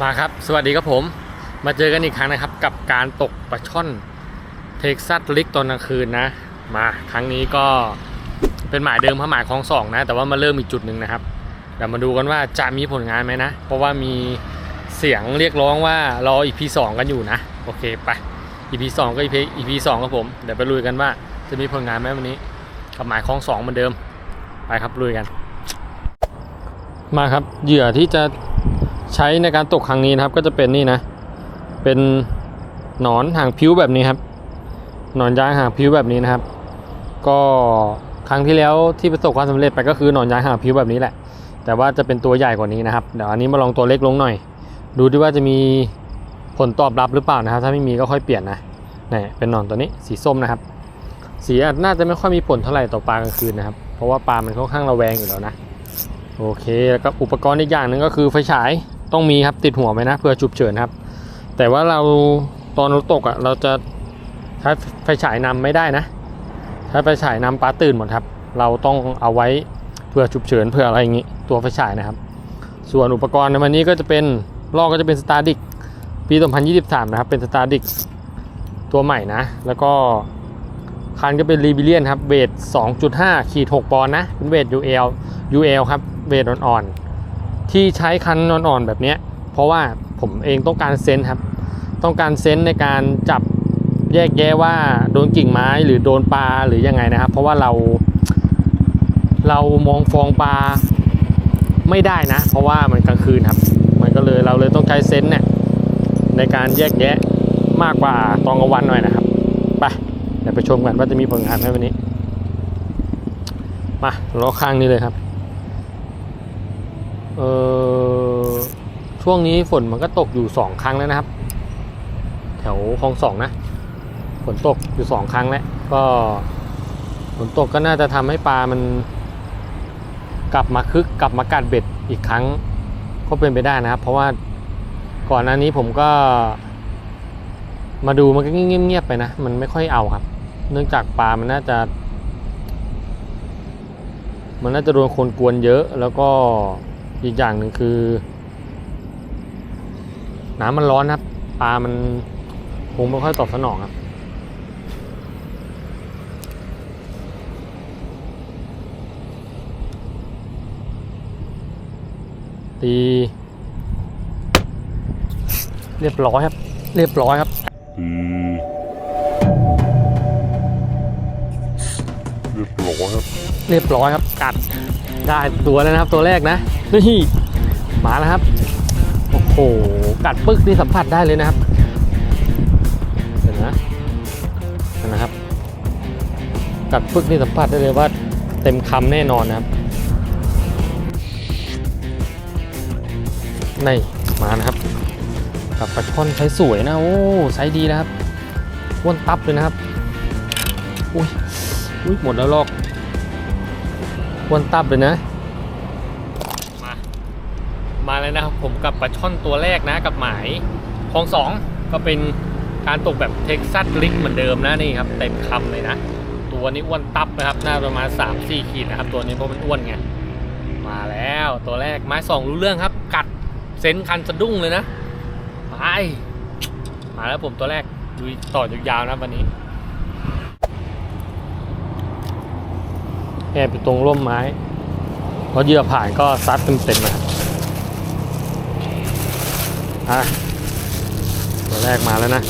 มาครับ สวัสดีครับผม มาเจอกันอีกครั้งนะครับ กับการตกปลาช่อนเท็กซัสลิกตอนกลางคืนนะ มาครั้งนี้ก็เป็นหมายเดิมพระหมายคลองสองนะ แต่ว่ามาเริ่มอีกจุดหนึ่งนะครับเดี๋ยวมาดูกันว่าจะมีผลงานไหมนะ เพราะว่ามีเสียงเรียกร้องว่ารอ EP สองกันอยู่นะ โอเคไป EP สองก็ EP EP สองครับผม เดี๋ยวไปลุยกันว่าจะมีผลงานไหมวันนี้ กับหมายคลองสองเหมือนเดิม ไปครับลุยกัน มาครับเหยื่อที่จะ ใช้ในการตกครั้งนี้นะครับ ก็จะเป็นนี่นะ เป็นหนอนหางพิ้วแบบนี้ครับ หนอนยางหางพิ้วแบบนี้นะครับ ก็ครั้งที่แล้วที่ประสบความสำเร็จไปก็คือหนอนยางหางพิ้วแบบนี้แหละ แต่ว่าจะเป็นตัวใหญ่กว่านี้นะครับ เดี๋ยวอันนี้มาลองตัวเล็กลงหน่อย ดูดิว่าจะมีผลตอบรับหรือเปล่านะครับ ถ้าไม่มีก็ค่อยเปลี่ยนนะนี่เป็นหนอนตัวนี้สีส้มนะครับ สีอาจน่าจะไม่ค่อยมีผลเท่าไหร่ต่อปลากลางคืนนะครับ เพราะว่าปลามันค่อนข้างระแวงอยู่แล้วนะ โอเค แล้วก็อุปกรณ์อีกอย่างหนึ่งก็คือไฟฉาย ต้องมีครับติดหัวไว้นะเพื่อฉุกเฉินครับ แต่ว่าเราตอนราตกอะเราจะใช้ไฟฉายนำไม่ได้นะใช้ไฟฉายนำปลาตื่นหมดครับ เราต้องเอาไว้เพื่อฉุกเฉินเพื่ออะไรอย่างงี้ตัวไฟฉายนะครับ ส่วนอุปกรณ์ในวันนี้ก็จะเป็นลอกก็จะเป็นสตาร์ดิกปี2023 นะครับ เป็นสตาร์ดิกตัวใหม่นะ แล้วก็คันก็เป็นรีบิเลียนครับเวท2.5ขีด6ปอนด์นะเป็นเวท UL UL ครับเวทอ่อนๆ ที่ใช้คันอ่อนๆแบบนี้เพราะว่าผมเองต้องการเซนครับ ต้องการเซนในการจับแยกแยะว่าโดนกิ่งไม้หรือโดนปลาหรือยังไงนะครับ เพราะว่าเรา เรามองฟองปลาไม่ได้นะ เพราะว่ามันกลางคืนครับ มันก็เลยเราเลยต้องใช้เซนเนี่ยในการแยกแยะมากกว่าตอนกลางวันหน่อยนะครับไปเดี๋ยวไปชมกันว่าจะมีผลงานไหมวันนี้ มาล้อข้างนี้เลยครับ เออช่วงนี้ฝนมันก็ตกอยู่สองครั้งแล้วนะครับ แถวคลองสองนะฝนตกอยู่สองครั้งแล้วก็ฝนตกก็น่าจะทำให้ปลามันกลับมาคึกกลับมากัดเบ็ดอีกครั้งก็เป็นไปได้นะครับ เพราะว่าก่อนหน้านี้ผมก็ มาดูมันก็เงียบๆไปนะ มันไม่ค่อยเอาครับ เนื่องจากปลามันน่าจะ มันน่าจะโดนคนกวนเยอะแล้วก็ อีกอย่างหนึ่งคือ น้ำมันร้อนครับปลามันคงไม่ค่อยตอบสนองครับตีเรียบร้อยครับ เรียบร้อยครับอืมเรียบร้อยครับ เรียบร้อยครับ กัด ได้ตัวแล้วนะครับตัวแรกนะนี่มาแล้วครับ โอ้โห กัดปึ๊กนี่สัมผัสได้เลยนะครับ เห็นนะเห็นนะครับ กัดปึ๊กนี่สัมผัสได้เลยว่าเต็มคำแน่นอนนะครับนี่มานะครับ กับปลาช่อนไซส์สวยนะโอ้ไซส์ดีนะครับอ้วนตับเลยนะครับ อุ้ยอุ้ยหมดแล้วลอก วนตับเลยนะ มา มาแล้วนะครับผมกับปลาช่อนตัวแรกนะกับหมายคลองสองก็เป็นการตกแบบเท็กซัสลิกเหมือนเดิมนะนี่ครับเต็มคำเลยนะ ตัวนี้อ้วนตับนะครับน่าประมาณ 3-4 ขีดนะครับ ตัวนี้เพราะมันอ้วนไงมาแล้วตัวแรกไม้สองรู้เรื่องครับ กัดเซนคันสะดุ้งเลยนะไปมาแล้วผมตัวแรกดูต่อยาวๆนะวันนี้ แอบอยู่ตรงร่มไม้เพราะเหยื่อผ่านก็ซัดเต็มๆนะครับอะตัวแรกมาแล้วนะ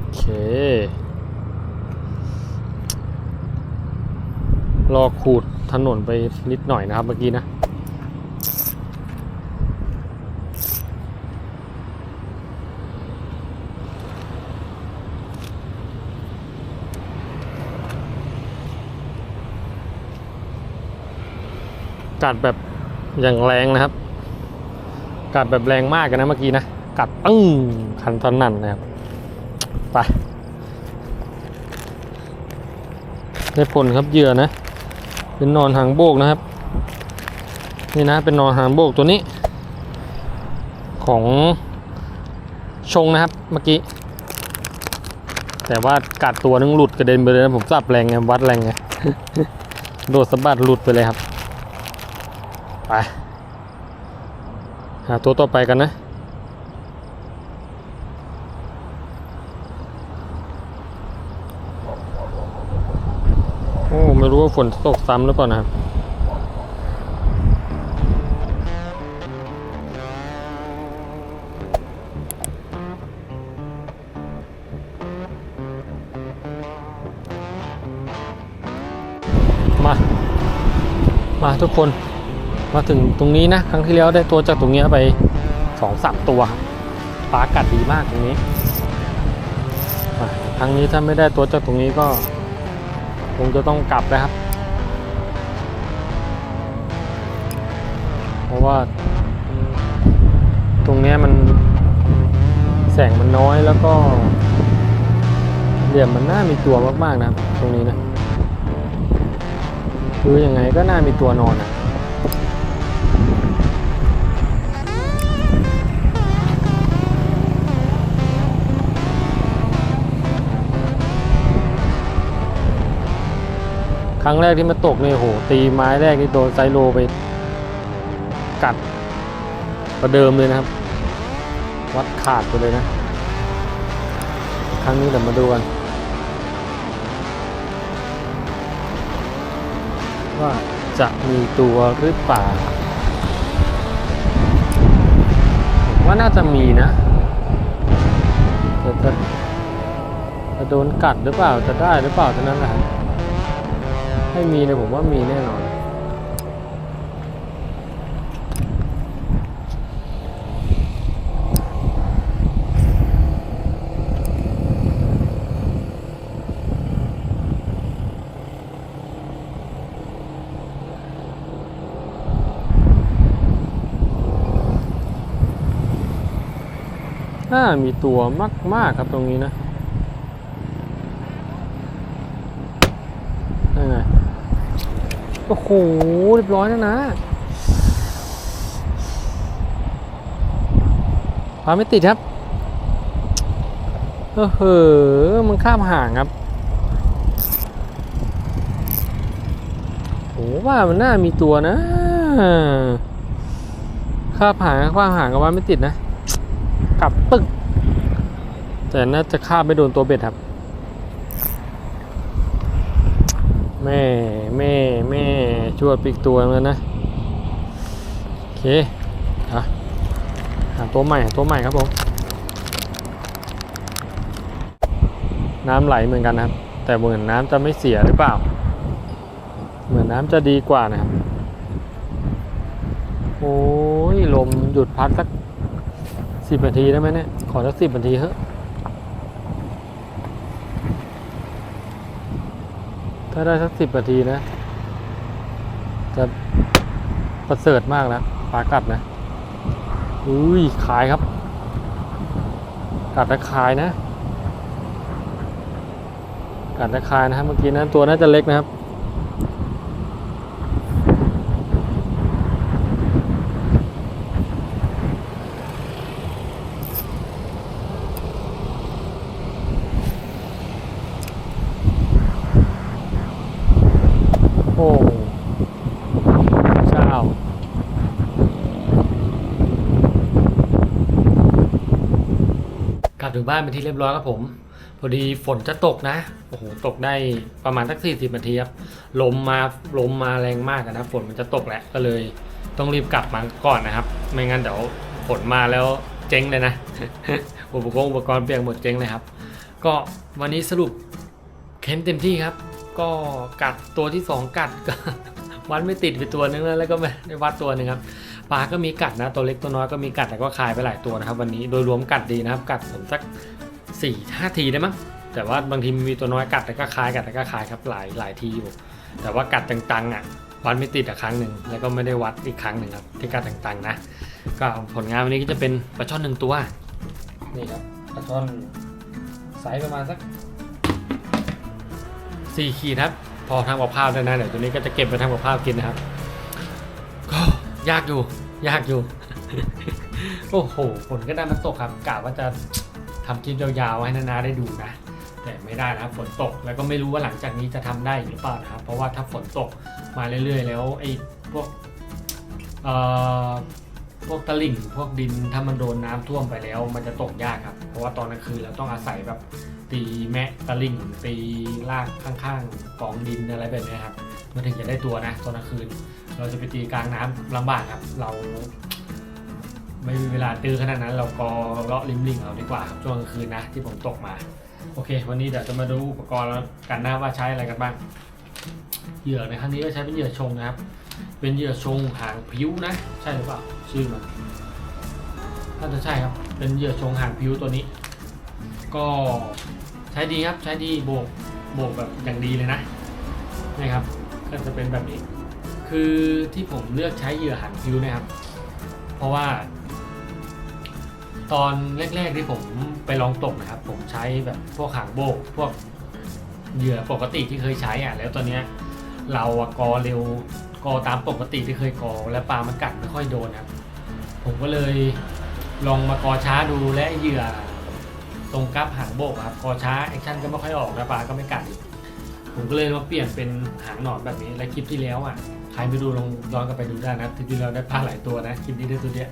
โอเครอขูดถนนไปนิดหน่อยนะครับเมื่อกี้นะ กัดแบบอย่างแรงนะครับ กัดแบบแรงมากกันนะเมื่อกี้นะ กัดตึ้งคันสนั่นนะครับไปได้ผลครับเหยื่อนะ เป็นนอนหางโบกนะครับ นี่นะเป็นนอนหางโบกตัวนี้ ของชงนะครับเมื่อกี้ แต่ว่ากัดตัวนึงหลุดกระเด็นไปเลยนะผมจับแรงไงวัดแรงไงโดดสะบัดหลุดไปเลยครับ ไปหาตัวต่อไปกันนะ โอ้ ไม่รู้ว่าฝนตกซ้ำหรือเปล่านะครับมา มาทุกคน มาถึงตรงนี้นะ ครั้งที่แล้วได้ตัวจากตรงนี้ไปสองสามตัวปลากัดดีมากตรงนี้ครั้งนี้ถ้าไม่ได้ตัวจากตรงนี้ก็คงจะต้องกลับนะครับ เพราะว่าตรงนี้มันแสงมันน้อยแล้วก็เหลี่ยมมันน่ามีตัวมากๆนะตรงนี้นะคือยังไงก็น่ามีตัวนอนอะ ครั้งแรกที่มาตกเนี่ยโหตีไม้แรกนี่โดนไซโลไปกัดประเดิมเลยนะครับ วัดขาดไปเลยนะ ครั้งนี้เดี๋ยวมาดูกันว่าจะมีตัวหรือเปล่าผมว่าน่าจะมีนะแต่จะจะโดนกัดหรือเปล่าจะได้หรือเปล่าเท่านั้นแหละ ให้มีเลยผมว่ามีแน่นอน น่ามีตัวมาก ๆ ครับตรงนี้นะยังไง โอ้โห เรียบร้อยแล้วนะพาไม่ติดครับเออเหอมันข้ามห่างครับโหว่ามันน่ามีตัวนะข้ามห่างข้ามห่างกับว่าไม่ติดนะ กลับตึก แต่น่าจะข้ามไม่โดนตัวเบ็ดครับ แม่แม่แม่ชวดปีกตัวแล้วนะโอเคอะหาตัวใหม่หาตัวใหม่ครับผมน้ำไหลเหมือนกันนะครับ แต่เหมือนน้ำจะไม่เสียหรือเปล่า เหมือนน้ำจะดีกว่านะครับ โอ้ยลมหยุดพัดสักสิบนาทีได้ไหมเนี่ย ขอสักสิบนาทีเถอะาได้สักสิบนาทีนะ จะประเสริฐมากนะปลากัดนะอุ้ยขายครับ กัดตะขายนะ กัดตะขายนะครับเมื่อกี้นั้นตัวน่าจะเล็กนะครับ โอ้เจ้ากลั บถึงบ้านเป็นที่เรียบร้อยครับผม พอดีฝนจะตกนะ โอ้โห ตกได้ประมาณสักสี่สิบนาทีครับ ลมมา ลมมาแรงมากนะ ฝนมันจะตกแหละ ก็เลยต้องรีบกลับมาก่อนนะครับ ไม่งั้นเดี๋ยวฝนมาแล้วเจ๊งเลยนะ อุปกรณ์อุปกรณ์เปียกหมดเจ๊งเลยครับ ก็วันนี้สรุปเค้นเต็มที่ครับ ก็กัดตัวที่สองกัดก็วัดไม่ติดไปตัวนึงแล้วแล้วก็ไม่ได้วัดตัวหนึงครับ ปลาก็มีกัดนะ ตัวเล็กตัวน้อยก็มีกัดแต่ก็คายไปหลายตัวนะครับ วันนี้โดยรวมกัดดีนะครับ กัดผมสักสี่ห้าทีได้มั้งแต่ว่าบางทีมีตัวน้อยกัดแต่ก็คายกัดแต่ก็คายครับหลายหลายทีอยู่ แต่ว่ากัดต่างๆอะวัดไม่ติดอะครั้งหนึ่งแล้วก็ไม่ได้วัดอีกครั้งหนึ่งครับที่กัดต่างๆนะก็ผลงานวันนี้ก็จะเป็นปลาช่อนหนึ่งตัวนี่ครับปลาช่อนไซส์ประมาณสักสี่ขีดครับพอทำกับข้าวได้นะเดี๋ยวตัวนี้ก็จะเก็บไปทำกับข้าวกินนะครับ ยากอยู่ ยากอยู่ โอ้โหฝนก็ได้มาตกครับกะว่าจะทำคลิปยาวๆให้นานาได้ดูนะ แต่ไม่ได้นะครับฝนตกแล้วก็ไม่รู้ว่าหลังจากนี้จะทำได้หรือเปล่านะครับเพราะว่าถ้าฝนตกมาเรื่อย ๆ แล้วไอ้พวกเอ่อพวกตะลิ่งพวกดินถ้ามันโดนน้ำท่วมไปแล้ว มันจะตกยากครับ เพราะว่าตอนกลางคืนเราต้องอาศัยแบบตีแมะตะลิ่งตีลากข้างๆกองดินอะไรแบบนี้ครับมันถึงจะได้ตัวนะตอนกลางคืน เราจะไปตีกลางน้ำลำบากครับ เรา ไม่มีเวลาตื้อขนาดนั้น เราก็เลาะริมลิ่งเอาดีกว่าครับช่วงกลางคืนนะที่ผมตกมา โอเค วันนี้เดี๋ยวจะมาดูอุปกรณ์กันนะว่าใช้อะไรกันบ้าง เหยื่อในครั้งนี้ก็ใช้เป็นเหยื่อชงนะครับ เป็นเหยื่อชงหางพิ้วนะ ใช่หรือเปล่าชื่อมันน่าจะใช่ครับ เป็นเหยื่อชงหางพิ้วตัวนี้ ก็ใช้ดีครับใช้ดีโบกโบกแบบอย่างดีเลยนะนะครับก็จะเป็นแบบนี้ คือที่ผมเลือกใช้เหยื่อหางพิ้วนะครับ เพราะว่า ตอนแรกๆที่ผมไปลองตกนะครับ ผมใช้แบบพวกหางโบก พวกเหยื่อปกติที่เคยใช้อะแล้วตอนเนี้ยเรากอเร็วกอตามปกติที่เคยกอ แล้วปลามันกัดไม่ค่อยโดนครับ ผมก็เลยลองมากอช้าดูและเหยื่อตรงกับหางโบกครับกอช้าแอคชั่นก็ไม่ค่อยออกนะปลาก็ไม่กัดผมก็เลยมาเปลี่ยนเป็นหางหนอนแบบนี้และคลิปที่แล้วอะ รไม่ดูลองย้อนกลับไปดูได้นะคลิปที่แล้วได้ปลาหลายตัวนะคลิปนี้ได้ตัวเดียว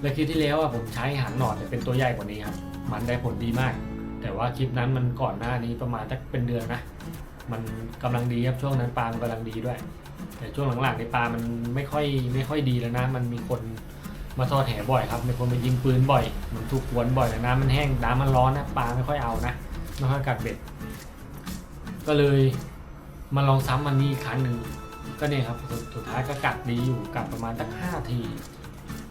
และคลิปที่แล้วอะผมใช้หางหนอนเนี่ยเป็นตัวใหญ่กว่านี้ครับมันได้ผลดีมาก แต่ว่าคลิปนั้นมันก่อนหน้านี้ประมาณสักเป็นเดือนนะ มันกำลังดีครับช่วงนั้นปลามันกำลังดีด้วย แต่ช่วงหลังๆในปลามันไม่ค่อยไม่ค่อยดีแล้วนะ มันมีคนมาทอดแหบ่อยครับมีคนมายิงปืนบ่อย มันถูกกวนบ่อยแต่น้ำมันแห้งน้ำมันร้อนนะปลาไม่ค่อยเอานะไม่ค่อยกัดเบ็ด ก็เลยมาลองซ้ำมันนี้อีกครั้งหนึ่ง ก็เนี่ยครับสุดสุดท้ายก็กัดดีอยู่กัดประมาณสักห้าที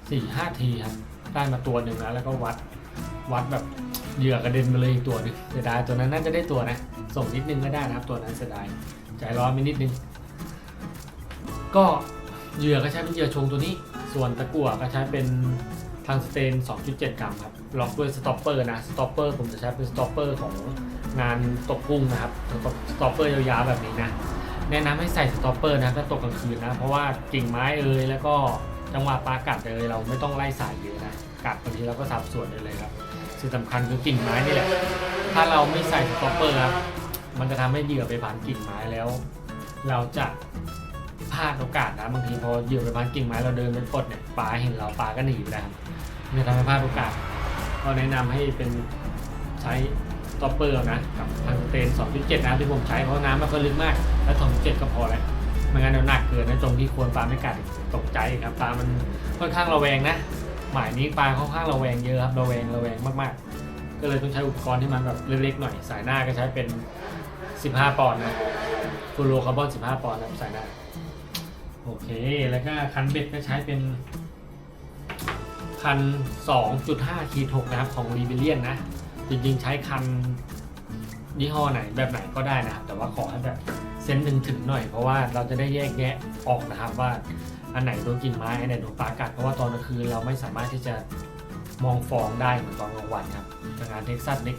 สี่ห้าทีครับได้มาตัวหนึ่งแล้วแล้วก็วัดวัดแบบเหยื่อกระเด็นมาเลยอีกตัวนึงเสียดายตัวนั้นน่าจะได้ตัวนะ ส่งนิดนึงก็ได้นะครับตัวนั้นเสียดายใจร้อนไปนิดนึง ก็เหยื่อก็ใช้เป็นเหยื่อชงตัวนี้ ส่วนตะกั่วก็ใช้เป็นทางสเตน 2.7 กรัมครับ ล็อกด้วยสต็อปเปอร์นะ สต็อปเปอร์ผมจะใช้เป็นสต็อปเปอร์ของงานตกกุ้งนะครับ สต็อปเปอร์ยาวๆแบบนี้นะ แนะนำให้ใส่สต็อปเปอร์นะถ้าตกกลางคืนนะ เพราะว่ากิ่งไม้เอ่ยแล้วก็จังหวะปลากัดเอ่ยเราไม่ต้องไล่สายเยอะนะกัดบางทีเราก็สับส่วนได้เลยครับสิ่งสำคัญคือกิ่งไม้นี่แหละ ถ้าเราไม่ใส่สต็อปเปอร์ครับมันจะทำให้เหยื่อไปพันกิ่งไม้แล้ว เราจะพลาดโอกาสนะบางทีพอเหยื่อไปพันกิ่งไม้เราเดินไปปดเนี่ยปลาเห็นเราปลาก็หนีไปแล้วครับมันจะทำให้พลาดโอกาสก็แนะนำให้เป็นใช้ สต็อปเปอร์นะกับทางสเตน2.7 นะที่ผมใช้เพราะน้ำมันก็ลึกมาก แล้ว2.7 ก็พอแล้วไม่งั้นเดี๋ยวหนักเกินนะตรงที่ควรปลาไม่กัดตกใจครับปลามันค่อนข้างระแวงนะหมายนี้ปลาค่อนข้างระแวงเยอะครับระแวงระแวงมากๆ ก็เลยต้องใช้อุปกรณ์ที่มันแบบเล็กๆหน่อย สายหน้าก็ใช้เป็น 15 ปอนด์นะฟูโรคาร์บอน 15 ปอนด์นะสายหน้าโอเค แล้วก็คันเบ็ดก็ใช้เป็นคัน 2.5 ขีด6นะครับของรีเบเลียนนะ จริงๆใช้คันยี่ห้อไหนแบบไหนก็ได้นะครับ แต่ว่าขอให้แบบเซนส์หนึ่งถึงหน่อย เพราะว่าเราจะได้แยกแยะออกนะครับว่าอันไหนโดนกินไม้อันไหนโดนปลากัดเพราะว่าตอนกลางคืนเราไม่สามารถที่จะมองฟองได้เหมือนตอนกลางวันครับทางงานเท็กซัสเล็ก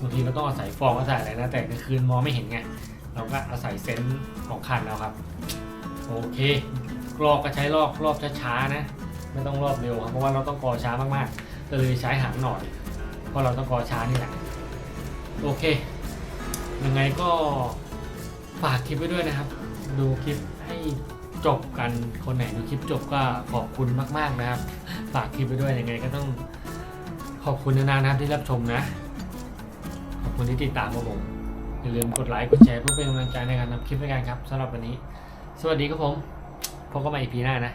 บางทีเราต้องอาศัยฟองอาศัยอะไรนะแต่กลางคืนมองไม่เห็นไงเราก็อาศัยเซนส์ของคันเราครับ โอเคลอกก็ใช้ลอกรอบช้าๆนะ ไม่ต้องรอบเร็วครับเพราะว่าเราต้องกอช้ามากๆก็เลยใช้หางหน่อย เพราะเราต้องกอช้านี่แหละ โอเค ยังไงก็ฝากคลิปไว้ด้วยนะครับ ดูคลิปให้จบกันคนไหนดูคลิปจบก็ขอบคุณมากๆนะครับ ฝากคลิปไว้ด้วยยังไงก็ต้องขอบคุณนานๆนะครับที่รับชมนะ ขอบคุณที่ติดตามครับผมอย่าลืมกดไลค์กดแชร์เพื่อเป็นกำลังใจในการทำคลิปด้วยกันครับสำหรับวันนี้ สวัสดีครับผมพบกันใหม่ EP หน้านะ